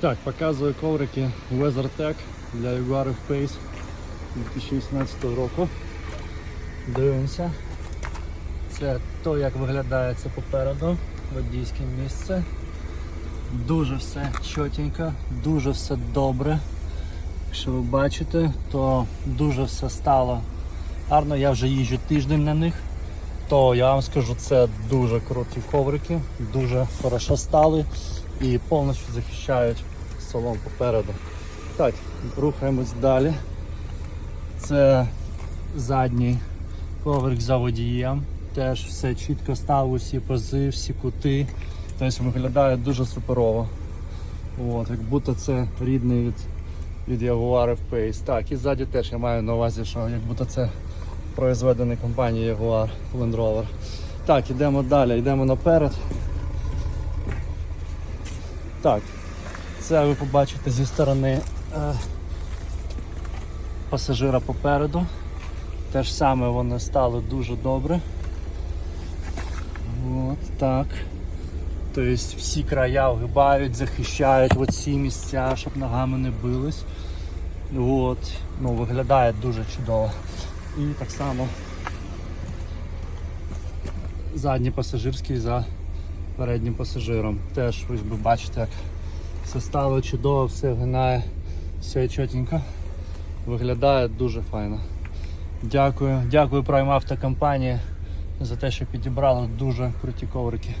Так, показую коврики WeatherTech для Jaguar F-Pace 2018 року. Дивимося. Це то, як виглядає це попереду, водійське місце. Дуже все чотенько, дуже все добре. Якщо ви бачите, то дуже все стало гарно. Я вже їжджу тиждень на них, то я вам скажу, це дуже круті коврики, дуже хорошо стали і повністю захищають салон попереду. Так, рухаємось далі. Це задній коврик за водієм. Теж все чітко стало, всі пози, всі кути. Тобто виглядає дуже суперово. От, як будто це рідний від, від Jaguar F-Pace. Так, і ззаді теж я маю на увазі, що як будто це произведений компанією Jaguar Land Rover. Так, йдемо далі, йдемо наперед. Так, це ви побачите зі сторони е, пасажира попереду. Те ж саме вони стали дуже добре. От так. Тобто всі края огибають, захищають оці місця, щоб ногами не бились. От. Ну, виглядає дуже чудово. І так само задній пасажирський за переднім пасажиром. Теж ось ви бачите, як все стало чудово, все гинає, все чотенько. Виглядає дуже файно. Дякую, дякую Prime Auto компанії за те, що підібрали дуже круті коврики.